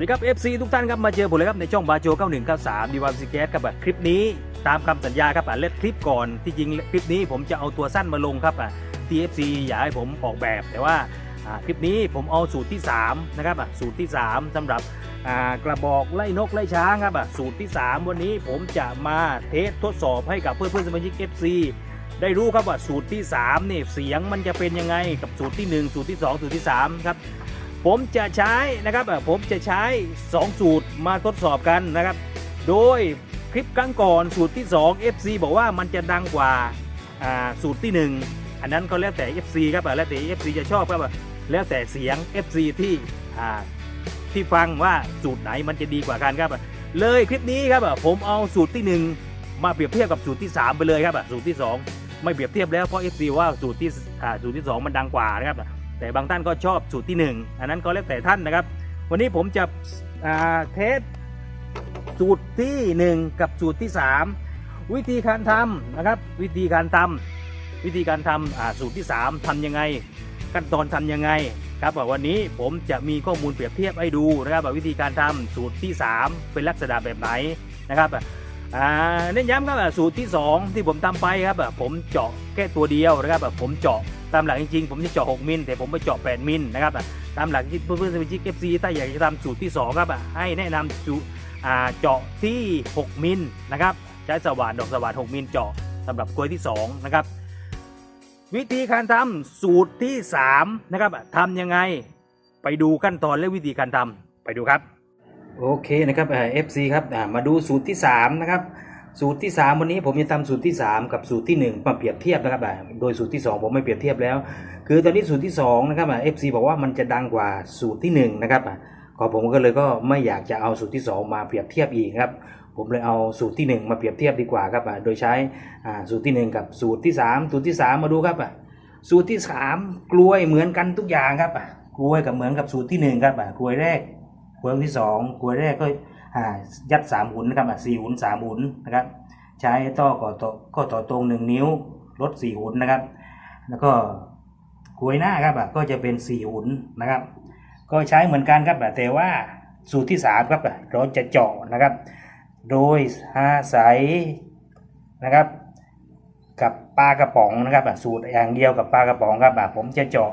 สวัสดีครับ FC ทุกท่านครับมาเจอผมเลยครับในช่องบาโจ9193ดีวามซีแกสครับอะคลิปนี้ตามคำสัญญาครับอะเล่นคลิปก่อนที่จริงคลิปนี้ผมจะเอาตัวสั้นมาลงครับอะที่ FC อยากให้ผมออกแบบ แต่ว่าคลิปนี้ผมเอาสูตรที่3นะครับอะสูตรที่ 3สำหรับกระบอกไล่นกไล่ช้างครับอะสูตรที่ 3 วันนี้ผมจะมาเทสทดสอบให้กับเพื่อนเพื่อนๆสมาชิก FC ได้รู้ครับว่าสูตรที่3เนี่ยเสียงมันจะเป็นยังไงกับสูตรที่ 1 สูตรที่ 2 สูตรที่3ครับ ผมจะใช้นะครับผมจะใช้ 2 สูตรมาทดสอบกันนะครับ โดยคลิปครั้งก่อนสูตรที่ 2 FC บอกว่ามันจะดังกว่าสูตรที่ 1 อันนั้นก็แล้วแต่ FC ครับแล้วแต่ FC จะชอบครับแล้วแต่เสียง FC ที่อ่ที่ฟังว่าสูตรไหนมันจะดีกว่ากันครับ เลยคลิปนี้ครับผมเอาสูตรที่ 1 มาเปรียบเทียบกับสูตรที่ 3 ไปเลยครับสูตรที่ 2 ไม่เปรียบเทียบแล้วเพราะ FC ว่าสูตรที่สูตรที่ 2 มันดังกว่านะครับ แต่บางท่านก็ชอบสูตรที่ 1 อันนั้นก็แล้วแต่ท่านนะครับ วันนี้ผมจะเทสสูตรที่ 1 กับสูตรที่ 3 วิธีการทำนะครับ วิธีการทำวิธีการทำสูตรที่ 3ทำยังไง ขั้นตอนทำยังไงครับวันนี้ผมจะมีข้อมูลเปรียบเทียบให้ดูนะครับวิธีการทำสูตรที่ 3 เป็นลักษณะแบบไหนนะครับเน้นย้ำครับสูตรที่ 2 ที่ผมทำไปครับผมเจาะแค่ตัวเดียวนะครับผมเจาะ ตามหลักจริงๆผมจะเจาะ 6 มิลแต่ผมไปเจาะ 8 มิลนะครับอะตามหลักที่เพื่อนๆสมาชิก FC ถ้าอยากจะทำสูตรที่ 2 ครับอะให้แนะนำสูตรเจาะที่ 6 มิลนะครับใช้สว่านดอกสว่าน 6 มิลเจาะสำหรับกล้วยที่ 2 นะครับ วิธีการทำสูตรที่ 3 นะครับทำยังไงไปดูขั้นตอนและวิธีการทำไปดูครับ โอเคนะครับเอฟซีครับมาดูสูตรที่ 3 นะครับ สูตรที่ 3 วันนี้ผมจะทำสูตรที่ 3 กับสูตรที่ 1 มาเปรียบเทียบนะครับโดยสูตรที่ 2 ผมไม่เปรียบเทียบแล้ว คือตอนนี้สูตรที่2นะครับเอ่า FC บอกว่ามันจะดังกว่าสูตรที่1นะครับก็ผมก็เลยก็ไม่อยากจะเอาสูตรที่ 2 มาเปรียบเทียบอีกครับผมเลยเอาสูตรที่ 1 มาเปรียบเทียบดีกว่าครับโดยใช้สูตรที่ 1 กับสูตรที่ 3 สูตรที่ 3 มาดูครับสูตรที่ 3 กล้วยเหมือนกันทุกอย่างครับกล้วยกับเหมือนกับสูตรที่ 1 ครับกล้วยแรกกล้วยที่ 2กล้วยแรกก็ อ่ายัด3หุ่นนะครับสี่หุ่น3หุ่นนะครับ ใช้ต่อก่อต่อก็ต่อตรงหนึ่งนิ้วลดสี่หุ่นนะครับ แล้วก็กลวยหน้าครับก็จะเป็นสี่หุ่นนะครับ ก็ใช้เหมือนกันครับแต่ว่าสูตรที่สามครับเราจะเจาะนะครับ โดยอาศัยนะครับ กับปลากระป๋องนะครับสูตรอย่างเดียวกับปลากระป๋องครับผมจะเจาะ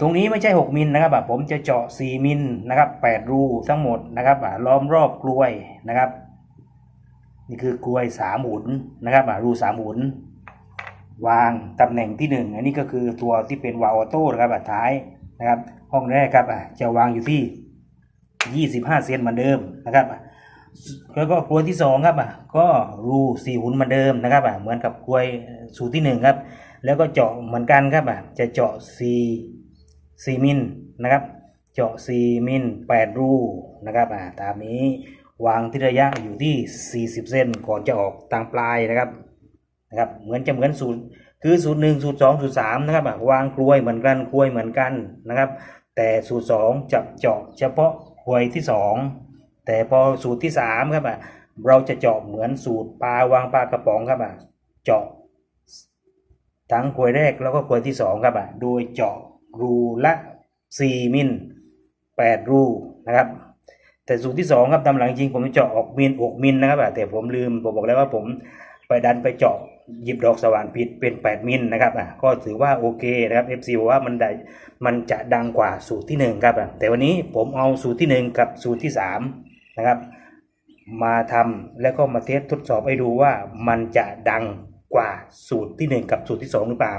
ตรงนี้ไม่ใช่ 6 มิลนะครับผมจะเจาะ 4 มิลนะครับ 8 รูทั้งหมดนะครับล้อมรอบกลวยนะครับ นี่คือกลวยสามหุนนะครับรูสามหุนวางตำแหน่งที่หนึ่งอันนี้ก็คือตัวที่เป็นวาล์วออโต้นะครับท้ายนะครับ ห้องแรกครับจะวางอยู่ที่ 25 เซนเหมือนเดิมนะครับแล้วก็กลวยที่สองครับอะก็รูสี่หุนเหมือนเดิมนะครับอะเหมือนกับกลวยสูตรที่หนึ่งครับแล้วก็เจาะเหมือนกันครับอะจะเจาะสี่ สี่มิลนะครับ เจาะสี่มิลแปดรูนะครับอะตามนี้วางที่ระยะอยู่ที่ 40เซนก่อนจะออกทางปลายนะครับนะครับ เหมือนจะเหมือนสูตรคือสูตรหนึ่งสูตรสองสูตรสามนะครับอะวางกลวยเหมือนกันกลวยเหมือนกันนะครับ แต่สูตรสองจะเจาะเฉพาะกลวยที่สองแต่พอสูตรที่สามครับอะเราจะเจาะเหมือนสูตรปลาวางปลากระป๋องครับอะเจาะทั้งกลวยแรกแล้วก็กลวยที่สองครับอะโดยเจาะ รูละ 4 มิล 8 รูนะครับ แต่สูตรที่สองครับตามหลังจริงผมจะเจาะออกมิลหกมิลนะครับ แต่ผมลืมผมบอกแล้วว่าผมไปดันไปเจาะหยิบดอกสว่านผิดเป็น 8 มิลนะครับอะก็ถือว่าโอเคนะครับ FC บอกว่ามันได้มันจะดังกว่าสูตรที่หนึ่งครับอะแต่วันนี้ผมเอาสูตรที่หนึ่งกับสูตรที่สามนะครับ มาทำแล้วก็มาเทสทดสอบให้ดูว่ามันจะดังกว่าสูตรที่หนึ่งกับสูตรที่สองหรือเปล่า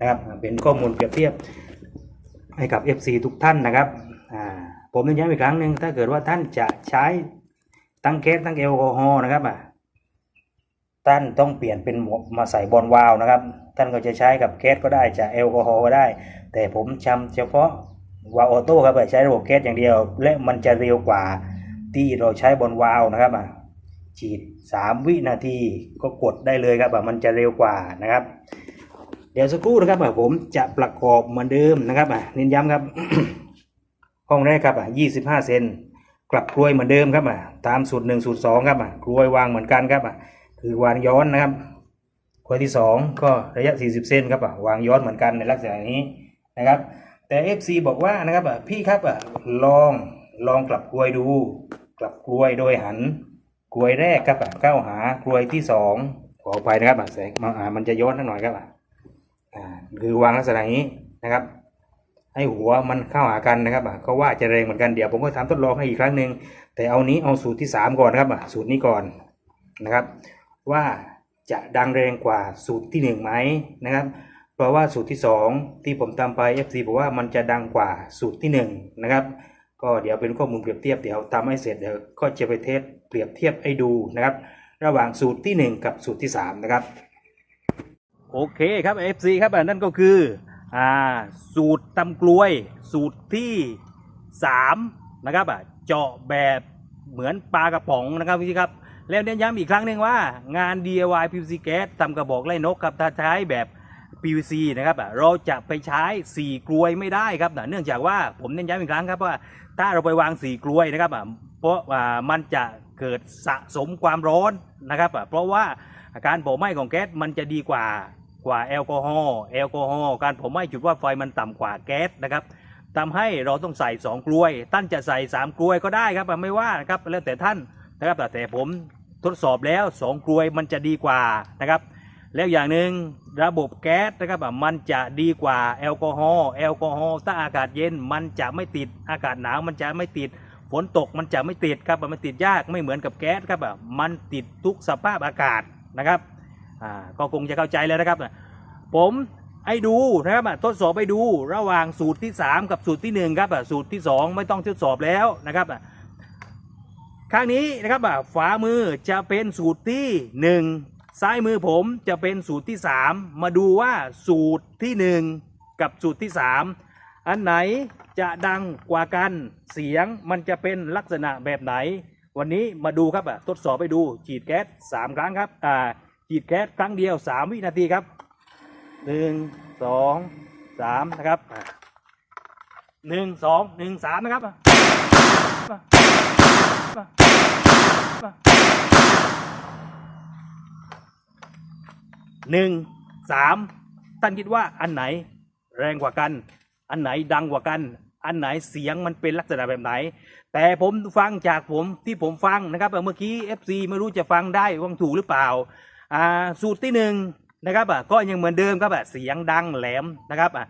นะครับ เป็นข้อมูลเปรียบเทียบ ให้กับ FC ทุกท่านนะครับผมเน้นย้ำอีกครั้งหนึ่งถ้าเกิดว่าท่านจะใช้ตั้งแก๊สตั้งแอลกอฮอล์นะครับอะท่านต้องเปลี่ยนเป็นมาใส่บอลวาวนะครับ ท่านก็จะใช้กับแก๊สก็ได้จะแอลกอฮอล์ก็ได้ แต่ผมชำเฉพาะวาออโต้ครับใช้ระบบแก๊สอย่างเดียว และมันจะเร็วกว่าที่เราใช้บอลวาวนะครับอะฉีด 3 วินาทีก็กดได้เลยครับอะมันจะเร็วกว่านะครับ เดี๋ยวสักครู่นะครับผมจะประกอบเหมือนเดิมนะครับอะเน้นย้ำครับ ห้องแรกครับอะยี่สิบห้าเซนกลับกลวยเหมือนเดิมครับอะตามสูตรหนึ่งสูตรสองครับอะกลวยวางเหมือนกันครับอะคือวางย้อนนะครับกลวยที่สองก็ระยะสี่สิบเซนครับอะวางย้อนเหมือนกันในลักษณะนี้นะครับ แต่ FC บอกว่านะครับอะพี่ครับอะลองลองกลับกลวยดู กลับกลวยโดยหันกลวยแรกครับอะเข้าหากลวยที่สองขออภัยนะครับอะแสงมันจะย้อนนิดหน่อยครับอะ คือวางลักษณะนี้นะครับ ให้หัวมันเข้าหากันนะครับก็ว่าจะแรงเหมือนกันเดี๋ยวผมก็ทำทดลองให้อีกครั้งหนึ่งแต่เอานี้เอาสูตรที่สามก่อนนะครับสูตรนี้ก่อนนะครับ ว่าจะดังแรงกว่าสูตรที่หนึ่งไหมนะครับเพราะว่าสูตรที่สองที่ผมทำไป FC บอกว่ามันจะดังกว่าสูตรที่หนึ่งนะครับ ก็เดี๋ยวเป็นข้อมูลเปรียบเทียบเดี๋ยวทำให้เสร็จเดี๋ยวก็จะไปเทสเปรียบเทียบให้ดูนะครับ ระหว่างสูตรที่หนึ่งกับสูตรที่สามนะครับ โอเคครับ FC ครับอะนั่นก็คืออ่าสูตรตำกลวย สูตรที่สามนะครับอะเจาะแบบเหมือนปลากระป๋องนะครับพี่ครับ แล้วเน้นย้ำอีกครั้งหนึ่งว่างาน DIY PVC แก๊สทำกระบอกไล่นกครับถ้าใช้แบบ PVC นะครับอะเราจะไปใช้4กลวยไม่ได้ครับอะเนื่องจากว่าผมเน้นย้ำอีกครั้งครับว่าถ้าเราไปวาง4กลวยนะครับอะเพราะว่ามันจะเกิดสะสมความร้อนนะครับอะเพราะว่าอาการเผาไหม้ของแก๊สมันจะดีกว่า กว่าแอลกอฮอล์แอลกอฮอล์การเผาไหม้จุดว่าไฟมันต่ำกว่าแก๊สนะครับทำให้เราต้องใส่ 2 กล้วย ท่านจะใส่ 3 กล้วยก็ได้ครับอ่ไม่ว่านะครับแล้วแต่ท่านนะครับแต่ผมทดสอบแล้ว 2 กล้วยมันจะดีกว่านะครับ แล้วอย่างหนึ่งระบบแก๊สนะครับมันจะดีกว่าแอลกอฮอล์แอลกอฮอล์ถ้าอากาศเย็นมันจะไม่ติดอากาศหนาวมันจะไม่ติดฝนตกมันจะไม่ติดครับมันติดยากไม่เหมือนกับแก๊สครับมันติดทุกสภาพอากาศนะครับ อ่าก็คงจะเข้าใจแล้วนะครับ ผมให้ดูนะครับทดสอบไปดูระหว่างสูตรที่ 3 กับสูตรที่ 1 ครับสูตรที่ 2 ไม่ต้องทดสอบแล้วนะครับข้างนี้นะครับอะฝามือจะเป็นสูตรที่ 1 ซ้ายมือผมจะเป็นสูตรที่ 3 มาดูว่าสูตรที่ 1 กับสูตรที่ 3 อันไหนจะดังกว่ากันเสียงมันจะเป็นลักษณะแบบไหน วันนี้มาดูครับทดสอบไปดูฉีดแก๊ส3ครั้งครับอ่า ฉีดแก๊สครั้งเดียว 3 วินาทีครับหนึ่งสองสามนะครับอะหนึ่งสองหนึ่งสามนะครับ หนึ่งสามท่านคิดว่าอันไหนแรงกว่ากัน อันไหนดังกว่ากัน อันไหนเสียงมันเป็นลักษณะแบบไหน แต่ผมฟังจากผมที่ผมฟังนะครับเมื่อกี้ FC ไม่รู้จะฟังได้ว่างถูกหรือเปล่า อ่าสูตรที่หนึ่งนะครับอะก็ยังเหมือนเดิมครับอะเสียงดังแหลมนะครับอะ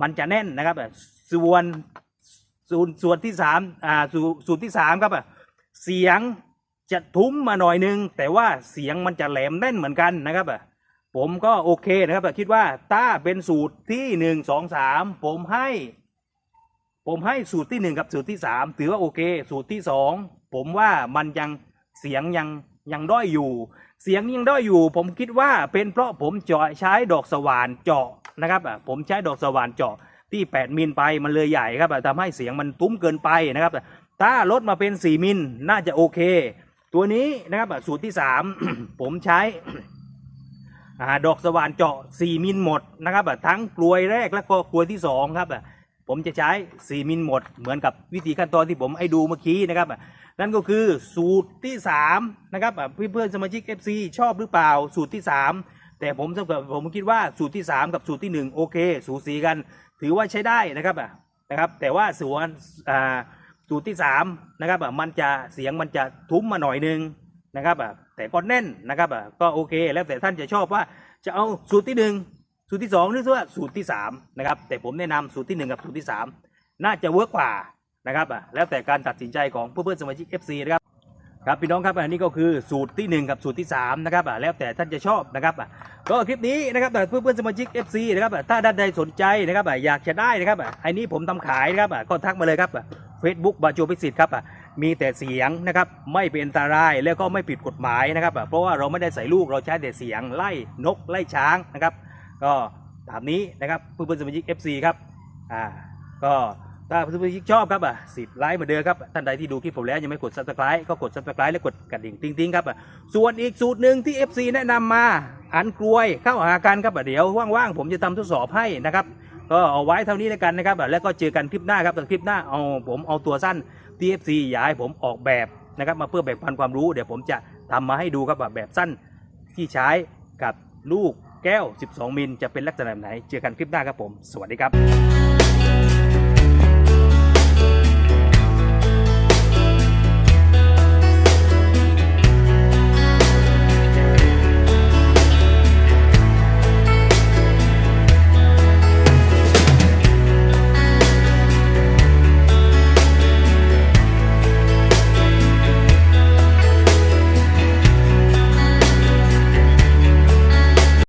มันจะแน่นนะครับอะส่วนส่วนส่วนที่สามอ่าสูสูตรที่สามครับอะเสียงจะทุ้มมาหน่อยนึง แต่ว่าเสียงมันจะแหลมแน่นเหมือนกันนะครับอะผมก็โอเคนะครับแต่คิดว่าถ้าเป็นสูตรที่หนึ่งสองสามผมให้ ผมให้สูตรที่หนึ่งกับสูตรที่สามถือว่าโอเค สูตรที่สองผมว่ามันยังเสียงยัง ยังด้อยอยู่ เสียงยังด้อยอยู่ ผมคิดว่าเป็นเพราะผมเจาะใช้ดอกสว่านเจาะนะครับผมใช้ดอกสว่านเจาะที่ 8 มิลไปมันเลยใหญ่ครับทำให้เสียงมันตุ้มเกินไปนะครับ ถ้าลดมาเป็น 4 มิลน่าจะโอเค ตัวนี้นะครับสูตรที่ 3 ผมใช้ดอกสว่านเจาะ 4 มิลหมดนะครับทั้งกลวยแรกและก็กลวยที่ 2 ครับผมจะใช้ 4 มิลหมด เหมือนกับวิธีขั้นตอนที่ผมให้ดูเมื่อกี้นะครับ นั่นก็คือสูตรที่3นะครับอะเพื่อนๆสมาชิก FC ชอบหรือเปล่าสูตรที่ 3 แต่ผมสำหรับผมคิดว่าสูตรที่ 3 กับสูตรที่ 1 โอเค สูสีกัน ถือว่าใช้ได้นะครับอะนะครับแต่ว่าส่วนอ่าสูตรที่3นะครับอะมันจะเสียงมันจะทุ้มมาหน่อยนึงนะครับอะแต่ก็แน่นนะครับอะก็โอเค แล้วแต่ท่านจะชอบว่าจะเอาสูตรที่ 1 สูตรที่2หรือว่าสูตรที่3นะครับแต่ผมแนะนำสูตรที่ 1 กับสูตรที่ 3 น่าจะเวิร์กกว่า นะครับอะแล้วแต่การตัดสินใจของเพื่อนๆสมาชิก FC นะครับครับพี่น้องครับอันนี้ก็คือสูตรที่ 1 กับสูตรที่3นะครับอะแล้วแต่ท่านจะชอบนะครับอะก็คลิปนี้นะครับต่เพื่อนๆสมาชิก FC นะครับอะถ้าท่านใดสนใจนะครับอะอยากจะได้นะครับอะไอ้นี้ผมทำขายนะครับอะก็ทักมาเลยครับเฟซบุ๊กบาโจพิสิทธิ์ครับอะมีแต่เสียงนะครับไม่เป็นอันตรายแล้วก็ไม่ผิดกฎหมายนะครับอะเพราะว่าเราไม่ได้ใส่ลูกเราใช้แต่เสียงไล่นกไล่ช้างนะครับ ก็ตามนี้นะครับเพื่อนๆสมาชิก FC ครับอ่าก็ ถ้าเพื่อนๆชอบครับอะสิบไลค์เหมือนเดิมครับท่านใดที่ดูคลิปผมแล้วยังไม่กด subscribe ก็กด subscribe และกดกระดิ่งติ้งๆครับอะส่วนอีกสูตรหนึ่งที่ FC แนะนำมาอันกลวยเข้าหากันครับอะเดี๋ยวว่างๆผมจะทำทดสอบให้นะครับ ก็เอาไว้เท่านี้แล้วกันนะครับอะแล้วก็เจอกันคลิปหน้าครับแต่คลิปหน้าเอาผมเอาตัวสั้นที่ FC อยากให้ผมออกแบบนะครับมาเพื่อแบ่งปันความรู้เดี๋ยวผมจะทำมาให้ดูครับอะแบบสั้นที่ใช้กับลูกแก้ว 12 มิล จะเป็นลักษณะไหน เจอกันคลิปหน้าครับผม สวัสดีครับ